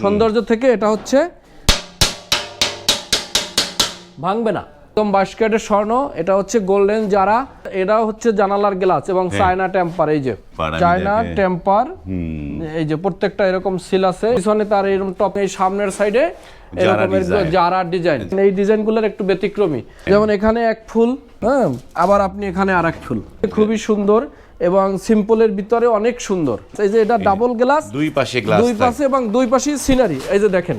সৌন্দর্য থেকে এটা হচ্ছে ভাঙবে না। একদম বাইশ ক্যারেটের স্বর্ণ এটা হচ্ছে গোল্ডেন যারা হচ্ছে জানালার গ্লাস এবং চায়না টেম্পার এই যে। চায়না টেম্পার এই যে প্রত্যেকটা এরকম সিল আছে। পিছনে তার এরকম টপ এই সামনের সাইডে এরকমের। জারা ডিজাইন এই ডিজাইনগুলোর একটু ব্যতিক্রমী। যেমন এখানে এক ফুল হ্যাঁ আবার আপনি এখানে আর এক ফুল। খুবই সুন্দর। এবং সিম্পলের ভিতরে অনেক সুন্দর। এই যে এটা ডাবল গ্লাস দুই পাশে গ্লাস দুই পাশে এবং দুই পাশে সিনারি এই যে দেখেন।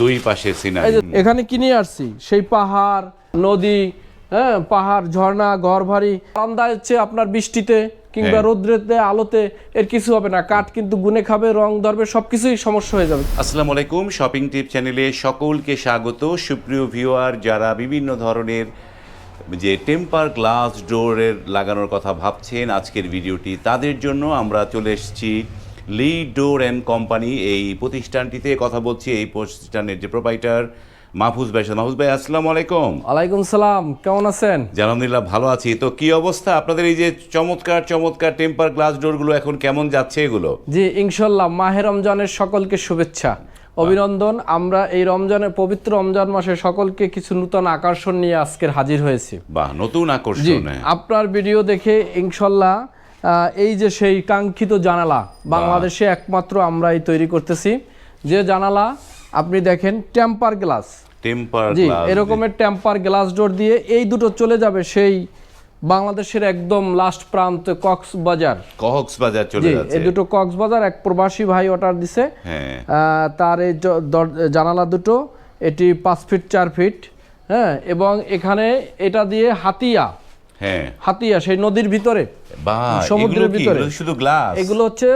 দুই পাশে সিনারি এখানে কিনে আসছি? সেই পাহাড় নদী হ্যাঁ পাহাড় ঝর্ণা ঘর ভারী আন্দা হচ্ছে আপনার বৃষ্টিতে কিংবা হ্যাঁ। রোদ্রেতে আলোতে এর কিছু হবে না। কাঠ কিন্তু গুনে খাবে রং ধরবে সবকিছুই সমস্যা হয়ে যাবে। আসসালামু আলাইকুম শপিং টিপ চ্যানেলে সকলকে স্বাগত। সুপ্রিয় ভিউয়ার যারা বিভিন্ন ধরনের যে টেম্পার গ্লাস ডোরের লাগানোর কথা ভাবছেন আজকের ভিডিওটি তাদের জন্য আমরা চলে এসেছি লি ডোর অ্যান্ড কোম্পানি এই প্রতিষ্ঠানটিতে কথা বলছি। এই প্রতিষ্ঠানের যে প্রোপাইটার মাহফুজ ভাই। মাহফুজ ভাই আসসালামু আলাইকুম। আলাইকুম সালাম কেমন আছেন? আলহামদুলিল্লাহ ভালো আছি। তো কি অবস্থা? আপনাদের এই যে চমৎকার চমৎকার টেম্পার গ্লাস ডোরগুলো এখন কেমন যাচ্ছে এগুলো? জি ইনশাল্লাহ মাহে রমজানের সকলকে শুভেচ্ছা। অভিনন্দন আমরা এই রমজানের পবিত্র রমজান মাসে সকলকে কিছু নূতন আকর্ষণ নিয়ে আজকের হাজির হয়েছি। বাহ নতুন আকর্ষণ। আপনার ভিডিও দেখে ইনশাল্লাহ আহ, এই যে সেই কাঙ্ক্ষিত জানালা বাংলাদেশে একমাত্র আমরাই তৈরি করতেছি। যে জানালা আপনি দেখেন টেম্পার গ্লাস। টেম্পার জি। এরকমের টেম্পার গ্লাস ডোর দিয়ে এই দুটো চলে যাবে সেই বাংলাদেশের একদম লাস্ট প্রান্ত কক্সবাজার। কক্সবাজার চলে যাচ্ছে। এই দুটো কক্সবাজার এক প্রবাসী ভাই অর্ডার দিছে। হ্যাঁ। আহ, তার এই জানালা দুটো এটি পাঁচ ফিট চার ফিট হ্যাঁ এবং এখানে এটা দিয়ে হাতিয়া। হ্যাঁ। হাতিয়া সেই নদীর ভিতরে। সমুদ্রের ভিতরে। এগুলো শুধু গ্লাস এগুলো হচ্ছে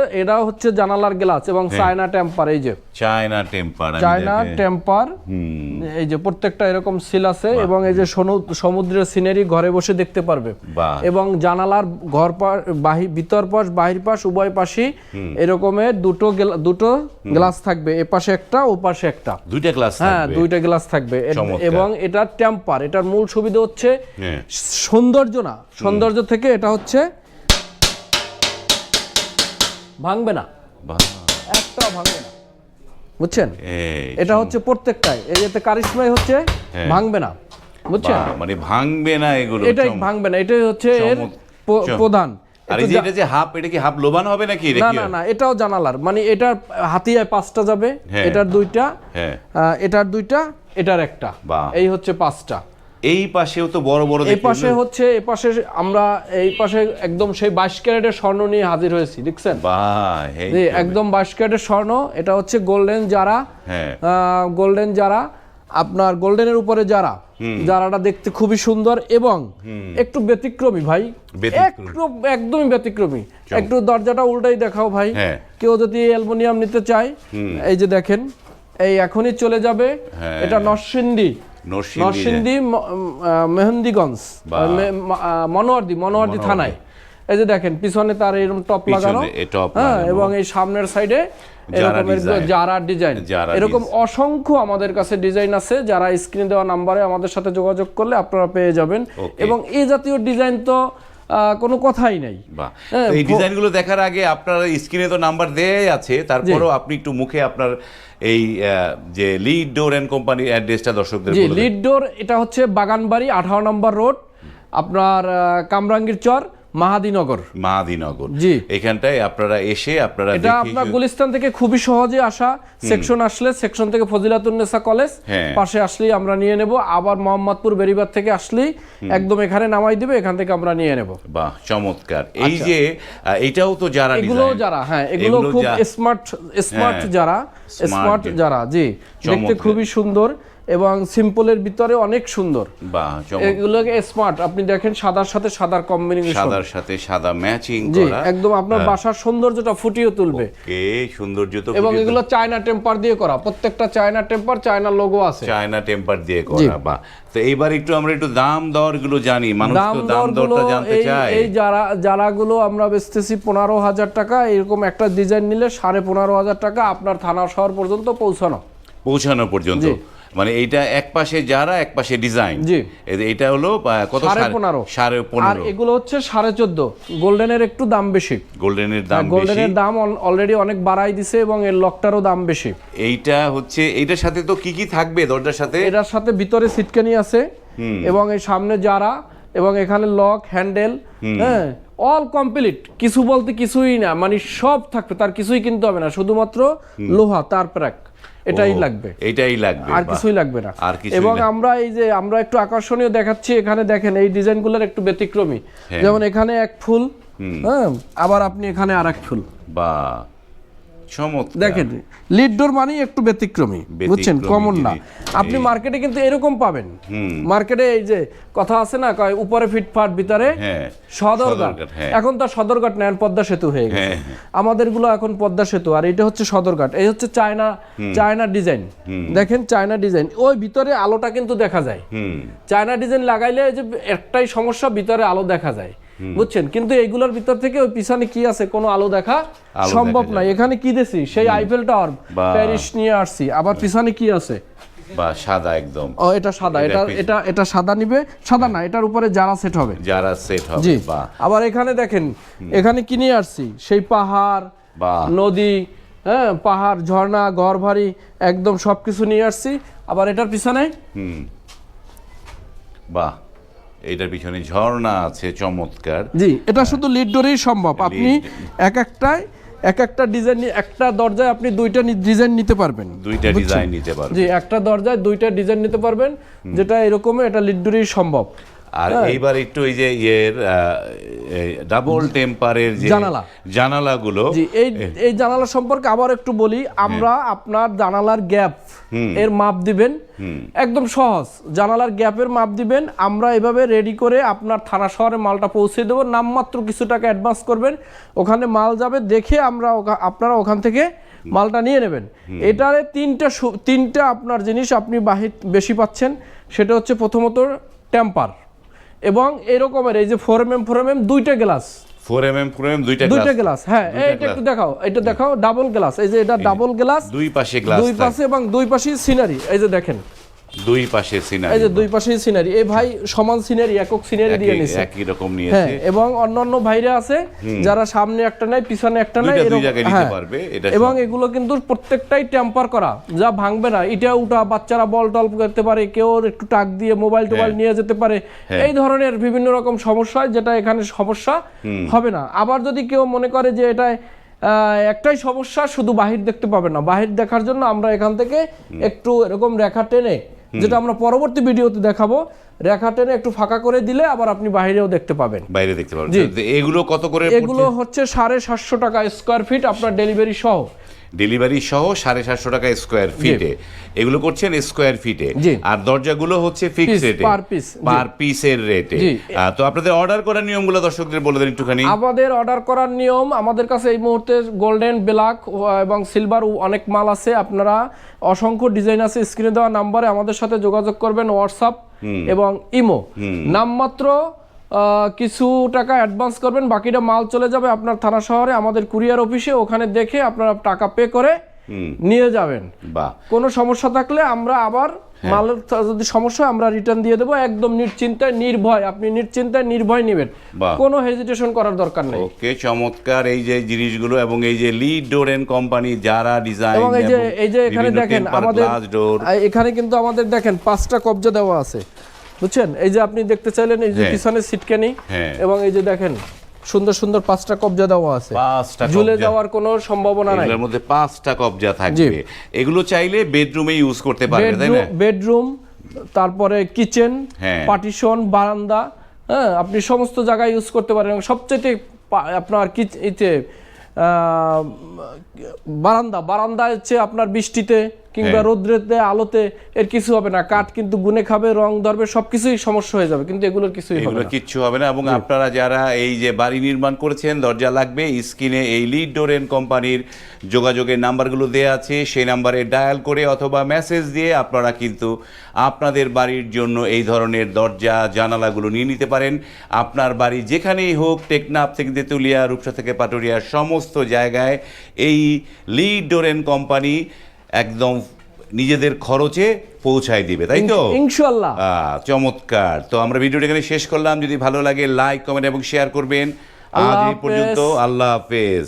হচ্ছে জানালার গ্লাস এবং চায়না টেম্পার এই যে। চায়না টেম্পার চায়না টেম্পার এই যে প্রত্যেকটা এরকম সিল আছে এবং এই যে সমুদ্রের সিনারি ঘরে বসে দেখতে পারবে। এবং জানালার ঘর পাশ ভিতর পাশ বাহির পাশ উভয় পাশই এরকমের দুটো দুটো গ্লাস থাকবে। এ পাশে একটা ও পাশে একটা। দুইটা গ্লাস হ্যাঁ দুইটা গ্লাস থাকবে। এবং এটা টেম্পার এটার মূল সুবিধা হচ্ছে হ্যাঁ। সৌন্দর্য না। সৌন্দর্য থেকে এটা হচ্ছে ভাঙবে না। বাহ। একটাও ভাঙবে না। বুঝছেন? এটা হচ্ছে প্রত্যেকটাই। এই যেতে কারিশমাই হচ্ছে হ্যাঁ। ভাঙবে না। বুঝছেন? মানে ভাঙবে না এগুলো এটাই ভাঙবে না। এটাই হচ্ছে এর প্রধান। আর এই যে এটা যে হাফ এটা কি হাফ লোবান হবে নাকি? না না না এটাও জানালার। মানে এটার হাতিয়ায় পাঁচটা যাবে হ্যাঁ। এটার দুইটা হ্যাঁ। এটার দুইটা এটার একটা। এই হচ্ছে পাঁচটা। এই পাশেও তো বড় বড় এই পাশে হচ্ছে এই পাশে আমরা এই পাশে একদম সেই বাইশ ক্যারেটের স্বর্ণ নিয়ে হাজির হয়েছি দেখছেন। একদম বাইশ ক্যারেটের স্বর্ণ এটা হচ্ছে গোল্ডেন যারা হ্যাঁ। গোল্ডেন যারা আপনার গোল্ডেনের উপরে যারা যারাটা দেখতে খুবই সুন্দর এবং একটু ব্যতিক্রমী ভাই। একটু একদমই ব্যতিক্রমী। একটু দরজাটা উল্টাই দেখাও ভাই। হ্যাঁ। কেউ যদি অ্যালুমিনিয়াম নিতে চায় এই যে দেখেন এই এখনই চলে যাবে হ্যাঁ। এটা নরসিংদী। নরসিংদী মেহেন্দিগঞ্জ মনোয়ারদি মনোয়ারদি থানায়। এই যে দেখেন পিছনে তার এরকম টপ লাগানো। হ্যাঁ এবং এই সামনের সাইডে এরকমের design। ডিজাইন এরকম অসংখ্য আমাদের কাছে ডিজাইন আছে যারা স্ক্রিন দেওয়া নাম্বারে আমাদের সাথে যোগাযোগ করলে আপনারা পেয়ে যাবেন। এবং এই জাতীয় ডিজাইন তো কোনো কথাই নাই। হ্যাঁ, এই ডিজাইনগুলো দেখার আগে আপনার স্ক্রিনে তো নাম্বার দেয়াই আছে তারপরও আপনি একটু মুখে আপনার এই যে লিড ডোর অ্যান্ড কোম্পানি অ্যাড্রেসটা দর্শকদের জি লিড ডোর এটা হচ্ছে বাগানবাড়ি আঠারো নম্বর রোড আপনার কামরাঙ্গীর চর মাহাদিনগর। মাহাদিনগর। জি। এখানটায় আপনারা এসে আপনারা এটা আপনার গুলিস্তান থেকে খুবই সহজে আসা সেকশন আসলে সেকশন থেকে ফজিলাতুন্নেসা কলেজ হ্যাঁ। পাশে আসলেই আমরা নিয়ে নেব। আবার মোহাম্মদপুর বেরিবার থেকে আসলেই একদম এখানে নামাই দিবে এখান থেকে আমরা নিয়ে নেব। বাহ চমৎকার। এই যে এটাও তো যারা আচ্ছা। এগুলো যারা হ্যাঁ এগুলো খুব স্মার্ট স্মার্ট হ্যাঁ, যারা স্মার্ট যারা জি। দেখতে। খুবই সুন্দর। এবং সিম্পলের ভিতরে অনেক সুন্দর। এগুলোকে স্মার্ট আপনি দেখেন সাদার সাথে সাদার কম্বিনেশন সাদার সাথে সাদা ম্যাচিং করা। একদম আপনার বাসার সৌন্দর্যটা ফুটিয়ে তুলবে। কে সৌন্দর্য তো এবং এগুলো চায়না টেম্পার দিয়ে করা। প্রত্যেকটা চায়না টেম্পার চায়না লোগো আছে। চায়না টেম্পার দিয়ে করা বাহ তো এইবার একটু আমরা একটু দাম দরগুলো জানি। মানুষ তো দাম দরটা জানতে চায়। এই যারা যারাগুলো আমরা বেচতেছি পনেরো হাজার টাকা এরকম একটা ডিজাইন নিলে সাড়ে পনেরো হাজার টাকা আপনার থানা শহর পর্যন্ত পৌঁছানো। পৌঁছানো পর্যন্ত। মানে এইটা এক পাশে যারা এক পাশে ডিজাইন জি। এটা হলো কত? সাড়ে সাড়ে- পনেরো। সাড়ে আর পনেরো। এগুলো হচ্ছে সাড়ে চোদ্দ। গোল্ডেনের একটু দাম বেশি। গোল্ডেনের দাম গোল্ডেনের দাম অলরেডি অনেক বাড়াই দিছে এবং এর লকটারও দাম বেশি। এইটা হচ্ছে এইটার সাথে তো কি কি থাকবে দরজার সাথে? এটার সাথে ভিতরে সিটকানি আছে এবং এই সামনে যারা এবং এখানে লক হ্যান্ডেল হ্যাঁ অল কমপ্লিট কিছু বলতে কিছুই না মানে সব থাকবে তার কিছুই কিনতে হবে না শুধুমাত্র লোহা তার প্রাক। এটাই লাগবে। এটাই লাগবে আর কিছুই লাগবে না। আর কিছু এবং আমরা এই যে আমরা একটু আকর্ষণীয় দেখাচ্ছি এখানে দেখেন এই ডিজাইনগুলোর একটু ব্যতিক্রমী। হ্যাঁ। যেমন এখানে এক ফুল হ্যাঁ আবার আপনি এখানে আর এক ফুল। বা দেখেন লিড ডোর মানেই একটু ব্যতিক্রমী বুঝছেন? কমন না। আপনি মার্কেটে কিন্তু এরকম পাবেন। মার্কেটে এই যে কথা আছে না কয় উপরে ফিটফাট ভিতরে হ্যাঁ সদরঘাট। হ্যাঁ। এখন তো সদরঘাট নেন পদ্মা সেতু হয়ে গেছে। হ্যাঁ। আমাদেরগুলো এখন পদ্মা সেতু আর এটা হচ্ছে সদরঘাট। এই হচ্ছে চায়না চায়না ডিজাইন দেখেন চায়না ডিজাইন ওই ভিতরে আলোটা কিন্তু দেখা যায়। চায়না ডিজাইন লাগাইলে যে একটাই সমস্যা ভিতরে আলো দেখা যায়। বুঝছেন? কিন্তু এইগুলোর ভিতর থেকে ওই পিছনে কি আছে? কোনো আলো দেখা সম্ভব না। এখানে কি দেছি সেই আইফেল টাওয়ার প্যারিস নিয়ে আসছি। আবার পিছনে কি আছে? বা সাদা একদম। ও এটা সাদা। এটা এটা এটা সাদা নিবে? সাদা না এটার উপরে যারা সেট হবে। যারা সেট হবে জি। আবার এখানে দেখেন এখানে কি নিয়ে আসছি? সেই পাহাড় বা নদী হ্যাঁ পাহাড় ঝর্ণা ঘর বাড়ি একদম সবকিছু নিয়ে আসছি। আবার এটার পিছনে? হুম। বাহ এইটার পিছনে ঝর্ণা আছে চমৎকার। জি এটা শুধু লিড ডোরেই সম্ভব। আপনি এক একটায় এক একটা ডিজাইন একটা দরজায় আপনি দুইটা ডিজাইন নিতে পারবেন। দুইটা ডিজাইন নিতে পারবেন। জি একটা দরজায় দুইটা ডিজাইন নিতে পারবেন যেটা এরকম এটা লিড ডোরেই সম্ভব। আর এইবার একটু ওই যে ইয়ের ডাবল টেম্পারের যে জানালা। জানালাগুলো। জি এই এই জানালা সম্পর্কে আবার একটু বলি আমরা আপনার জানালার গ্যাপ এর মাপ দিবেন। একদম সহজ জানালার গ্যাপের মাপ দিবেন। আমরা এভাবে রেডি করে আপনার থানা শহরে মালটা পৌঁছে দেবো। নামমাত্র কিছু টাকা অ্যাডভান্স করবেন। ওখানে মাল যাবে দেখে আমরা আপনারা ওখান থেকে মালটা নিয়ে নেবেন। এটারে তিনটা তিনটা আপনার জিনিস আপনি বাহির বেশি পাচ্ছেন। সেটা হচ্ছে প্রথমত টেম্পার এবং এরকমের এই যে four M M four M M দুইটা glass four M M four M M দুইটা গ্লাস হ্যাঁ এটা একটু দেখাও এটা দেখাও ডাবল গ্লাস এই যে এটা ডাবল গ্লাস দুই পাশে গ্লাস দুই পাশে এবং দুই পাশে সিনারি এই যে দেখেন। দুই পাশে সিনারি এই যে দুই পাশে সিনারি এই ভাই সমান সিনারি একক সিনারি দিয়ে নিছে। একই রকম হ্যাঁ এবং অন্যান্য ভাইরা আছে যারা সামনে একটা নাই পিছনে একটা নাই দুই জায়গায় নিতে হ্যাঁ। পারবে, এটা এবং এগুলো কিন্তু প্রত্যেকটাই টেম্পার করা যা ভাঙবে না। এটা উঠা বাচ্চারা বল টল করতে পারে কেউ একটু টাক দিয়ে মোবাইল টোবাইল হ্যাঁ। নিয়ে যেতে পারে। হ্যাঁ। এই ধরনের বিভিন্ন রকম সমস্যা যেটা এখানে সমস্যা হবে না। আবার যদি কেউ মনে করে যে এটা একটাই সমস্যা শুধু বাহির দেখতে পাবে না। বাহির দেখার জন্য আমরা এখান থেকে একটু এরকম রেখা টেনে যেটা আমরা পরবর্তী ভিডিওতে দেখাবো। রেখা টেনে একটু ফাঁকা করে দিলে আবার আপনি বাইরেও দেখতে পাবেন। বাইরে দেখতে পাবেন। এগুলো কত করে এগুলো হচ্ছে সাড়ে সাতশো টাকা স্কোয়ার ফিট আপনার ডেলিভারি সহ। ডেলিভারি সহ সাড়ে সাতশো টাকা স্কোয়ার ফিটে এগুলো করছেন স্কোয়ার ফিটে। আর দরজাগুলো হচ্ছে ফিক্স রেটে পার পিসের রেটে তো আপনাদের অর্ডার করার নিয়মগুলো দর্শকদের বলে দেন একটুখানি। আমাদের অর্ডার করার নিয়ম আমাদের কাছে এই মুহূর্তে গোল্ডেন ব্ল্যাক এবং সিলভার অনেক মাল আছে। আপনারা অসংখ্য ডিজাইন আছে স্ক্রিনে দেওয়া নাম্বারে আমাদের সাথে যোগাযোগ করবেন হোয়াটসঅ্যাপ এবং ইমো নামমাত্র কিছু টাকা অ্যাডভান্স করবেন বাকিটা মাল চলে যাবে আপনার থানা শহরে আমাদের কুরিয়ার অফিসে ওখানে দেখে আপনারা টাকা পে করে নিয়ে যাবেন। বা কোনো সমস্যা থাকলে আমরা আবার হ্যাঁ। মালের যদি সমস্যা আমরা রিটার্ন দিয়ে দেবো একদম নিশ্চিন্তায় নির্ভয় আপনি নিশ্চিন্তায় নির্ভয় নেবেন। কোনো হেজিটেশন করার দরকার নেই। ওকে চমৎকার এই যে জিনিসগুলো এবং এই যে লিড ডোর এন্ড কোম্পানি যারা ডিজাইন এবং এই যে এই যে এখানে দেখেন আমাদের এখানে কিন্তু আমাদের দেখেন পাঁচটা কবজা দেওয়া আছে। বুঝছেন? এই যে আপনি দেখতে চাইলেন এই যে হ্যাঁ। পিছনে সিটকানি হ্যাঁ। এবং এই যে দেখেন সুন্দর সুন্দর পাঁচটা কবজা দেওয়া আছে। পাঁচটা ঝুলে যাওয়ার কোনো সম্ভাবনা নাই। এগুলোর মধ্যে পাঁচটা কবজা থাকবে। এগুলো চাইলে বেডরুমে ইউজ করতে পারবে তাই না? বেডরুম তারপরে কিচেন হ্যাঁ। পার্টিশন বারান্দা হ্যাঁ আপনি সমস্ত জায়গায় ইউজ করতে পারেন। এবং সবচেয়ে আপনার কি ইতে বারান্দা বারান্দা হচ্ছে আপনার বৃষ্টিতে কিংবা হ্যাঁ। রোদ্রেতে আলোতে এর কিছু হবে না। কাঠ কিন্তু গুনে খাবে রং ধরবে সবকিছুই সমস্যা হয়ে যাবে কিন্তু এগুলোর কিছুই হবে এগুলো না। কিচ্ছু হবে না এবং আপনারা যারা এই যে বাড়ি নির্মাণ করেছেন দরজা লাগবে স্ক্রিনে এই লিড ডোর এন্ড কোম্পানির যোগাযোগের নাম্বারগুলো দেওয়া আছে সেই নাম্বারে ডায়াল করে অথবা মেসেজ দিয়ে আপনারা কিন্তু আপনাদের বাড়ির জন্য এই ধরনের দরজা জানালাগুলো নিয়ে নিতে পারেন। আপনার বাড়ি যেখানেই হোক টেকনাফ থেকে তেঁতুলিয়া রূপসা থেকে পাটুরিয়া সমস্ত জায়গায় এই লিড ডোর এন্ড কোম্পানি একদম নিজেদের খরচে পৌঁছায় দিবে তাই তো? ইনশাল্লাহ চমৎকার। তো আমরা ভিডিওটা এখানে শেষ করলাম। যদি ভালো লাগে লাইক কমেন্ট এবং শেয়ার করবেন। আজ এই পর্যন্ত আল্লাহ হাফেজ।